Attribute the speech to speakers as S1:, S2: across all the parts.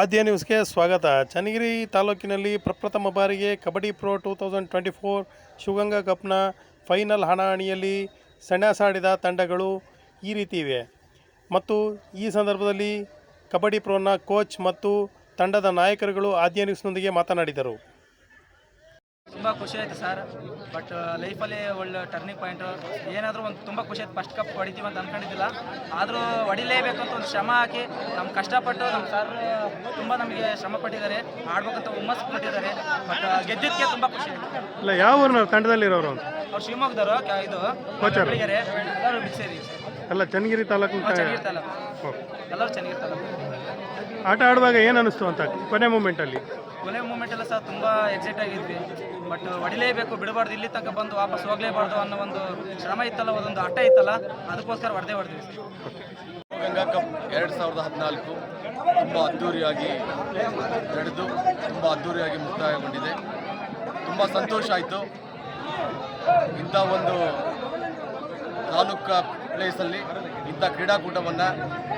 S1: ಆದ್ಯ ನ್ಯೂಸ್ಗೆ ಸ್ವಾಗತ. ಚನ್ನಗಿರಿ ತಾಲೂಕಿನಲ್ಲಿ ಪ್ರಪ್ರಥಮ ಬಾರಿಗೆ kabaddi pro two thousand twenty four Shivaganga ಕಪ್ನ final ಹಣಾಹಣಿಯಲ್ಲಿ ಸೆಣಸಾಡಿದ ತಂಡಗಳು ಈ ರೀತಿ ಇವೆ. ಮತ್ತು ಈ ಸಂದರ್ಭದಲ್ಲಿ ಕಬಡ್ಡಿ ಪ್ರೋನ ಕೋಚ್ ಮತ್ತು ತಂಡದ ನಾಯಕರುಗಳು ಆದ್ಯ ನ್ಯೂಸ್ನೊಂದಿಗೆ ಮಾತನಾಡಿದರು.
S2: ಖುಷಿ ಆಯ್ತು ಸರ್ ಬಟ್ ಲೈಫಲ್ಲಿ ಒಳ್ಳೆ ಟರ್ನಿಂಗ್ ಪಾಯಿಂಟ್ ಏನಾದರೂ ಒಂದು ತುಂಬ ಖುಷಿ ಆಯ್ತು. ಫಸ್ಟ್ ಕಪ್ ಹೊಡಿತೀವಿ ಅಂತ ಅನ್ಕೊಂಡಿದ್ದಿಲ್ಲ. ಆದರೂ ಹೊಡಿಲೇಬೇಕು ಅಂತ ಒಂದು ಶ್ರಮ ಹಾಕಿ ನಮ್ಮ ಕಷ್ಟಪಟ್ಟು ನಮ್ಮ ಸರ್ ತುಂಬ ನಮಗೆ ಶ್ರಮ ಪಟ್ಟಿದ್ದಾರೆ. ಆಡ್ಬೇಕಂತ ಹುಮ್ಮಸ್ ಕೊಟ್ಟಿದ್ದಾರೆ. ಬಟ್ ಗೆದ್ದಿದ್ದಕ್ಕೆ ತುಂಬ ಖುಷಿ. ಆಯಿತು
S1: ಇಲ್ಲ ಯಾವ ಊರಿನ ತಂಡದಲ್ಲಿರೋರು
S2: ಅವ್ರು? ಶಿವಮೊಗ್ಗದವರು ಇದು. ಬೆಳಿಗ್ಗೆ ಎಲ್ಲರೂ ಮಿಕ್ಸ್ ಸೇರಿ
S1: ಅಲ್ಲ ಚನ್ನಗಿರಿ ತಾಲೂಕು
S2: ಎಲ್ಲರೂ ಚನ್ನಗಿರಿ ಚೆನ್ನಾಗಿರ್ತಲ್ಲ
S1: ಆಟ ಆಡುವಾಗ ಏನು ಅನ್ನಿಸ್ತು ಅಂತ ಕೊನೆ ಮೂಮೆಂಟಲ್ಲಿ
S2: ಕೊನೆ ಮೂಮೆಂಟ್ ಎಲ್ಲ ಸಹ ತುಂಬ ಎಕ್ಸೈಟ್ ಆಗಿದ್ವಿ. ಬಟ್ ಹೊಡಿಲೇಬೇಕು, ಬಿಡಬಾರ್ದು, ಇಲ್ಲಿ ತನಕ ಬಂದು ವಾಪಸ್ ಹೋಗಲೇಬಾರ್ದು ಅನ್ನೋ ಒಂದು ಶ್ರಮ ಇತ್ತಲ್ಲ, ಒಂದೊಂದು ಆಟ ಇತ್ತಲ್ಲ, ಅದಕ್ಕೋಸ್ಕರ ಹೊಡೆದೇ ಹೊಡೆದ್ವಿ.
S3: ಗಂಗಾ ಕಪ್ ಎರಡು ಸಾವಿರದ ಹದಿನಾಲ್ಕು ತುಂಬ ಅದ್ಧೂರಿಯಾಗಿ ನಡೆದು, ತುಂಬ ಅದ್ಧೂರಿಯಾಗಿ ಮುಕ್ತಾಯಗೊಂಡಿದೆ. ತುಂಬ ಸಂತೋಷ ಆಯಿತು. ಇಂಥ ಒಂದು ತಾಲೂಕಾ ಪ್ಲೇಸಲ್ಲಿ ಇಂಥ ಕ್ರೀಡಾಕೂಟವನ್ನು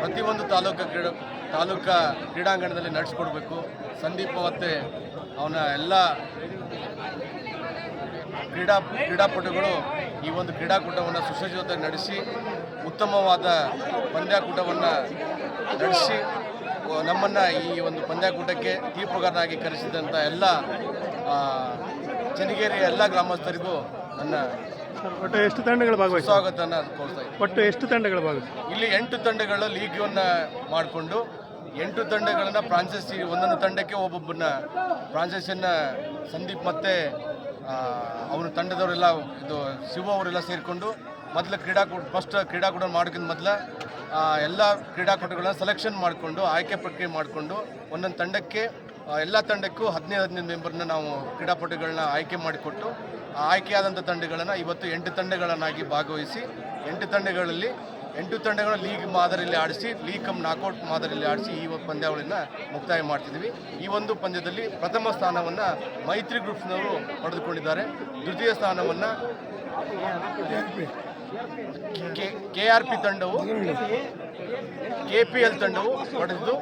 S3: ಪ್ರತಿಯೊಂದು ತಾಲೂಕು ಕ್ರೀಡಾ, ತಾಲೂಕಾ ಕ್ರೀಡಾಂಗಣದಲ್ಲಿ ನಡೆಸ್ಕೊಡ್ಬೇಕು. ಸಂದೀಪ್ ಮತ್ತು ಅವನ ಎಲ್ಲ ಕ್ರೀಡಾ, ಕ್ರೀಡಾಪಟುಗಳು ಈ ಒಂದು ಕ್ರೀಡಾಕೂಟವನ್ನು ಸುಸಜ್ಜಿತವಾಗಿ ನಡೆಸಿ, ಉತ್ತಮವಾದ ಪಂದ್ಯಾಕೂಟವನ್ನು ನಡೆಸಿ ನಮ್ಮನ್ನು ಈ ಒಂದು ಪಂದ್ಯಾಕೂಟಕ್ಕೆ ತೀರ್ಪುಗಾರನಾಗಿ ಕರೆಸಿದಂಥ ಎಲ್ಲ ಚನ್ನಗಿರಿಯ ಎಲ್ಲ ಗ್ರಾಮಸ್ಥರಿಗೂ ನನ್ನ
S1: ಒಟ್ಟು ಎಷ್ಟು ತಂಡಗಳು ಭಾಗವಹಿಸಿ
S3: ಸ್ವಾಗತನ ಕೋರ್ತಾ ಇದ್ದೀನಿ
S1: ಒಟ್ಟು ಎಷ್ಟು ತಂಡಗಳು ಭಾಗವಹಿಸಿ
S3: ಇಲ್ಲಿ ಎಂಟು ತಂಡಗಳ ಲೀಗ್ಯನ್ನ ಮಾಡಿಕೊಂಡು ಎಂಟು ತಂಡಗಳನ್ನು ಫ್ರಾಂಚೈಸಿ ಒಂದೊಂದು ತಂಡಕ್ಕೆ ಒಬ್ಬೊಬ್ಬನ ಫ್ರಾಂಚೈಸಿಯನ್ನು ಸಂದೀಪ್ ಮತ್ತೆ ಅವನ ತಂಡದವರೆಲ್ಲ ಇದು ಶಿವ ಅವರೆಲ್ಲ ಸೇರಿಕೊಂಡು ಮೊದಲು ಕ್ರೀಡಾಕೂಟ ಫಸ್ಟ್ ಕ್ರೀಡಾಕೂಟ ಮಾಡೋಕ್ಕಿಂತ ಮೊದಲು ಎಲ್ಲ ಕ್ರೀಡಾಕೂಟಗಳನ್ನ ಸೆಲೆಕ್ಷನ್ ಮಾಡಿಕೊಂಡು ಆಯ್ಕೆ ಪ್ರಕ್ರಿಯೆ ಮಾಡಿಕೊಂಡು ಒಂದೊಂದು ತಂಡಕ್ಕೆ ಎಲ್ಲ ತಂಡಕ್ಕೂ ಹದಿನೈದು ಹದಿನೈದು ಮೆಂಬರ್ನ ನಾವು ಕ್ರೀಡಾಪಟುಗಳನ್ನ ಆಯ್ಕೆ ಮಾಡಿಕೊಟ್ಟು ಆಯ್ಕೆಯಾದಂಥ ತಂಡಗಳನ್ನು ಇವತ್ತು ಎಂಟು ತಂಡಗಳನ್ನಾಗಿ ಭಾಗವಹಿಸಿ, ಎಂಟು ತಂಡಗಳಲ್ಲಿ ಎಂಟು ತಂಡಗಳ ಲೀಗ್ ಮಾದರಿಯಲ್ಲಿ ಆಡಿಸಿ ಲೀಗ್ ಕಮ್ ನಾಕೌಟ್ ಮಾದರಿಯಲ್ಲಿ ಆಡಿಸಿ ಈ ಪಂದ್ಯಾವಳಿನ ಮುಕ್ತಾಯ ಮಾಡ್ತಿದ್ದೀವಿ ಈ ಒಂದು ಪಂದ್ಯದಲ್ಲಿ ಪ್ರಥಮ ಸ್ಥಾನವನ್ನು ಮೈತ್ರಿ ಗ್ರೂಪ್ನವರು ಪಡೆದುಕೊಂಡಿದ್ದಾರೆ. ದ್ವಿತೀಯ ಸ್ಥಾನವನ್ನು ಕೆ ಆರ್ ಪಿ ತಂಡವು, ಕೆ ಪಿ ಎಲ್ ತಂಡವು ಪಡೆದಿದ್ದು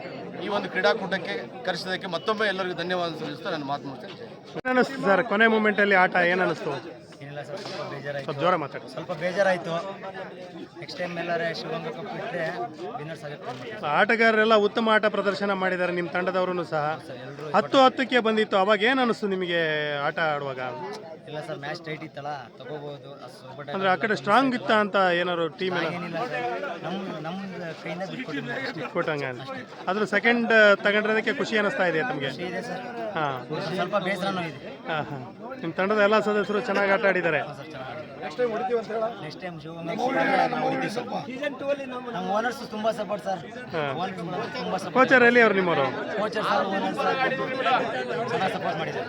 S3: ಈ ಒಂದು ಕ್ರೀಡಾಕೂಟಕ್ಕೆ ಕರೆಸಿದ್ದಕ್ಕೆ ಮತ್ತೊಮ್ಮೆ ಎಲ್ಲರಿಗೂ ಧನ್ಯವಾದ ಸಲ್ಲಿಸ್ತಾ ನನ್ನ ಮಾತು ಮುಗಿಸ್ತೇನೆ.
S1: ಸರ್ ಕೊನೆ ಮೂಮೆಂಟಲ್ಲಿ ಆಟ ಏನು ಅನ್ನಿಸ್ತು
S2: ಏನಿಲ್ಲ ಸರ್ ಸ್ವಲ್ಪ ಬೇಜಾರಾಯಿತು.
S1: ಸ್ವಲ್ಪ ಜೋರ ಮಾತಾಡಿ.
S2: ಸ್ವಲ್ಪ ಬೇಜಾರಾಯಿತು. ನೆಕ್ಸ್ಟ್ ಟೈಮ್ ಎಲ್ಲಾರೆ ಶಿವಮೊಗ್ಗ ಕಪ್ ಇಟ್ಟರೆ ವಿನ್ನರ್ಸ್ ಆಗುತ್ತೆ
S1: ಆಟಗಾರರೆಲ್ಲ ಉತ್ತಮ ಆಟ ಪ್ರದರ್ಶನ ಮಾಡಿದ್ದಾರೆ ನಿಮ್ಮ ತಂಡದವರು ಸಹ. ಹತ್ತು ಹತ್ತಕ್ಕೆ ಬಂದಿತ್ತು ಅವಾಗ ಏನು ಅನಿಸ್ತು ನಿಮಗೆ ಆಟ ಆಡುವಾಗ?
S2: ಇಲ್ಲ ಸರ್ ಮ್ಯಾಚ್ ಟೈಟ್ ಇತ್ತಲ್ಲ ತಗೋಬಹುದು
S1: ಅಂದ್ರೆ ಆ ಕಡೆ ಸ್ಟ್ರಾಂಗ್ ಇತ್ತ ಅಂತ ಏನಾದ್ರು ಟೀಮ್ ಎಲ್ಲ?
S2: ಏನಿಲ್ಲ ಸರ್ ನಮ್ಮ ನಮ್ಮ ಕೈಯಿಂದ ಬಿಟ್ಕೊಟ್ಟಿಲ್ಲ
S1: ಕೊಟ್ಟಂಗ ಅದ್ರ ಸೆಕೆಂಡ್ ತಗೊಂಡಿರೋದಕ್ಕೆ ಖುಷಿ ಅನಿಸ್ತಾ ಇದೆ ತಮಗೆ?
S2: ಇದೆ ಸರ್.
S1: ಹಾಂ.
S2: ಸ್ವಲ್ಪ ಬೇಸರನೂ ಇದೆ.
S1: ಹಾಂ ಹಾಂ. ನಿಮ್ಮ ತಂಡದ ಎಲ್ಲ ಸದಸ್ಯರು ಚೆನ್ನಾಗಿ ಆಟ ಆಡಿದ್ದಾರೆ.
S2: ಸರ್ ಚೆನ್ನಾಗಿ ನೆಕ್ಸ್ಟ್ ಟೈಮ್ ಸ್ವಲ್ಪ ನಮ್ಮ ಓನರ್ಸ್ ತುಂಬಾ ಸಪೋರ್ಟ್ ಸರ್ ಓನರ್ಸ್ ತುಂಬಾ ಸಪೋರ್ಟ್
S1: ಕೋಚರ್ ಎಲ್ಲಿ ಅವ್ರು ನಿಮ್ಮವರು?
S2: ಕೋಚರ್ ಸರ್ ಓನರ್ಸ್ ಚೆನ್ನಾಗಿ ಸಪೋರ್ಟ್ ಮಾಡಿದ್ದಾರೆ.